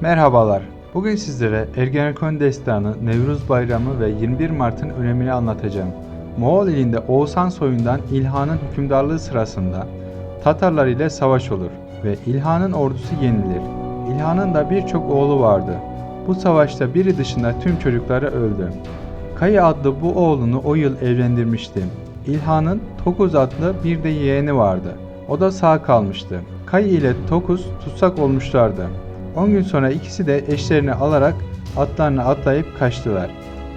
Merhabalar. Bugün sizlere Ergenekon Destanı, Nevruz Bayramı ve 21 Mart'ın önemini anlatacağım. Moğol ilinde Oğuzhan soyundan İlhan'ın hükümdarlığı sırasında Tatarlar ile savaş olur ve İlhan'ın ordusu yenilir. İlhan'ın da birçok oğlu vardı. Bu savaşta biri dışında tüm çocukları öldü. Kayı adlı bu oğlunu o yıl evlendirmişti. İlhan'ın Tokuz adlı bir de yeğeni vardı. O da sağ kalmıştı. Kay ile Tokuz tutsak olmuşlardı. 10 gün sonra ikisi de eşlerini alarak atlarını atlayıp kaçtılar.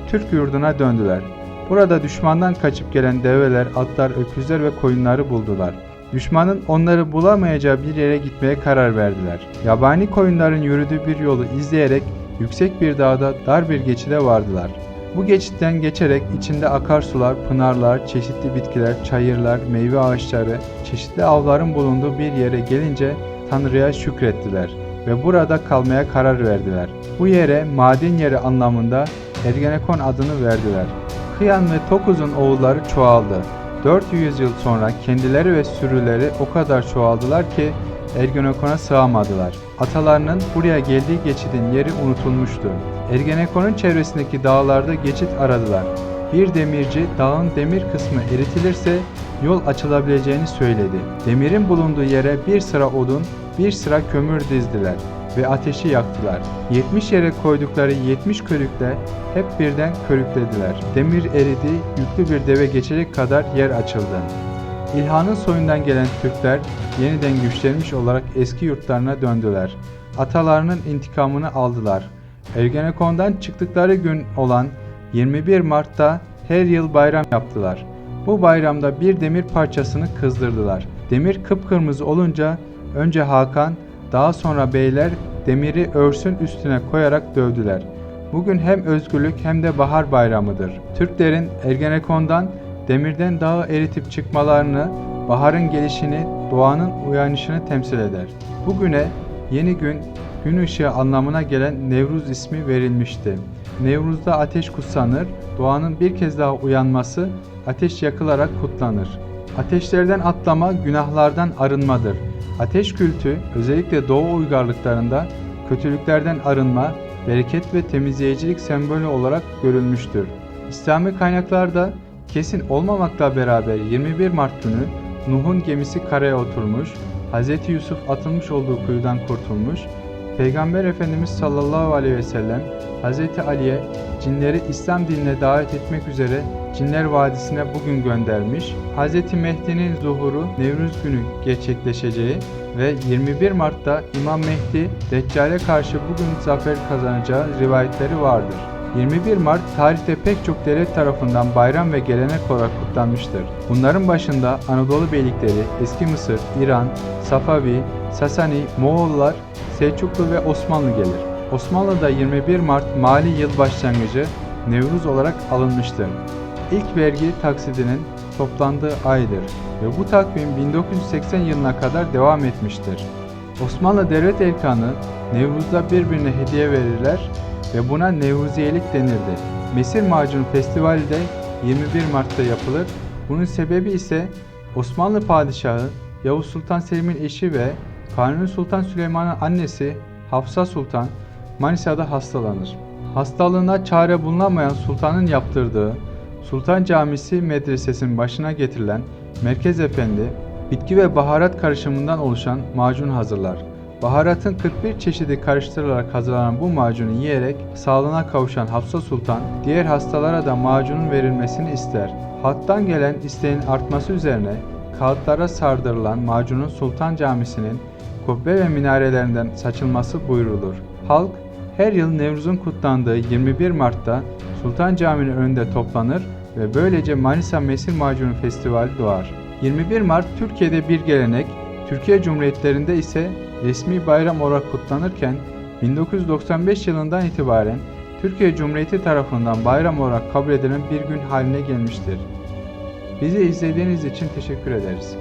Türk yurduna döndüler. Burada düşmandan kaçıp gelen develer, atlar, öküzler ve koyunları buldular. Düşmanın onları bulamayacağı bir yere gitmeye karar verdiler. Yabani koyunların yürüdüğü bir yolu izleyerek yüksek bir dağda dar bir geçide vardılar. Bu geçitten geçerek içinde akarsular, pınarlar, çeşitli bitkiler, çayırlar, meyve ağaçları, çeşitli avların bulunduğu bir yere gelince Tanrı'ya şükrettiler ve burada kalmaya karar verdiler. Bu yere maden yeri anlamında Ergenekon adını verdiler. Kıyan ve Tokuz'un oğulları çoğaldı. 400 yıl sonra kendileri ve sürüleri o kadar çoğaldılar ki Ergenekon'a sığamadılar. Atalarının buraya geldiği geçidin yeri unutulmuştu. Ergenekon'un çevresindeki dağlarda geçit aradılar. Bir demirci dağın demir kısmı eritilirse yol açılabileceğini söyledi. Demirin bulunduğu yere bir sıra odun, bir sıra kömür dizdiler ve ateşi yaktılar. 70 yere koydukları 70 körükle hep birden körüklediler. Demir eridi, yüklü bir deve geçecek kadar yer açıldı. İlhan'ın soyundan gelen Türkler yeniden güçlenmiş olarak eski yurtlarına döndüler. Atalarının intikamını aldılar. Ergenekon'dan çıktıkları gün olan 21 Mart'ta her yıl bayram yaptılar. Bu bayramda bir demir parçasını kızdırdılar. Demir kıpkırmızı olunca önce Hakan, daha sonra beyler demiri örsün üstüne koyarak dövdüler. Bugün hem özgürlük hem de bahar bayramıdır. Türklerin Ergenekon'dan demirden dağı eritip çıkmalarını, baharın gelişini, doğanın uyanışını temsil eder. Bugüne yeni gün, gün ışığı anlamına gelen Nevruz ismi verilmişti. Nevruz'da ateş kutsanır, doğanın bir kez daha uyanması ateş yakılarak kutlanır. Ateşlerden atlama günahlardan arınmadır. Ateş kültü özellikle Doğu uygarlıklarında kötülüklerden arınma, bereket ve temizleyicilik sembolü olarak görülmüştür. İslami kaynaklarda kesin olmamakla beraber 21 Mart günü Nuh'un gemisi karaya oturmuş, Hz. Yusuf atılmış olduğu kuyudan kurtulmuş, Peygamber Efendimiz sallallahu aleyhi ve sellem Hz. Ali'ye cinleri İslam dinine davet etmek üzere Cinler Vadisi'ne bugün göndermiş, Hz. Mehdi'nin zuhuru Nevruz günü gerçekleşeceği ve 21 Mart'ta İmam Mehdi Deccal'e karşı bugün zafer kazanacağı rivayetleri vardır. 21 Mart tarihte pek çok devlet tarafından bayram ve gelenek olarak kutlanmıştır. Bunların başında Anadolu beylikleri, Eski Mısır, İran, Safavi, Sasani, Moğollar, Selçuklu ve Osmanlı gelir. Osmanlı'da 21 Mart mali yıl başlangıcı Nevruz olarak alınmıştır. İlk vergi taksidinin toplandığı aydır ve bu takvim 1980 yılına kadar devam etmiştir. Osmanlı devlet erkanı Nevruz'da birbirine hediye verirler ve buna Nevruziyelik denirdi. Mesir Macunu Festivali de 21 Mart'ta yapılır. Bunun sebebi ise Osmanlı Padişahı Yavuz Sultan Selim'in eşi ve Kanuni Sultan Süleyman'ın annesi Hafsa Sultan Manisa'da hastalanır. Hastalığına çare bulunamayan sultanın yaptırdığı Sultan Camisi Medresesi'nin başına getirilen Merkez Efendi, bitki ve baharat karışımından oluşan macun hazırlar. Baharatın 41 çeşidi karıştırılarak hazırlanan bu macunu yiyerek sağlığına kavuşan Hafsa Sultan, diğer hastalara da macunun verilmesini ister. Halktan gelen isteğin artması üzerine kağıtlara sardırılan macunun Sultan Camisi'nin kubbe ve minarelerinden saçılması buyrulur. Halk her yıl Nevruz'un kutlandığı 21 Mart'ta Sultan Camii'nin önünde toplanır ve böylece Manisa Mesir Macunu Festivali doğar. 21 Mart Türkiye'de bir gelenek, Türkiye Cumhuriyetlerinde ise resmi bayram olarak kutlanırken 1995 yılından itibaren Türkiye Cumhuriyeti tarafından bayram olarak kabul edilen bir gün haline gelmiştir. Bizi izlediğiniz için teşekkür ederiz.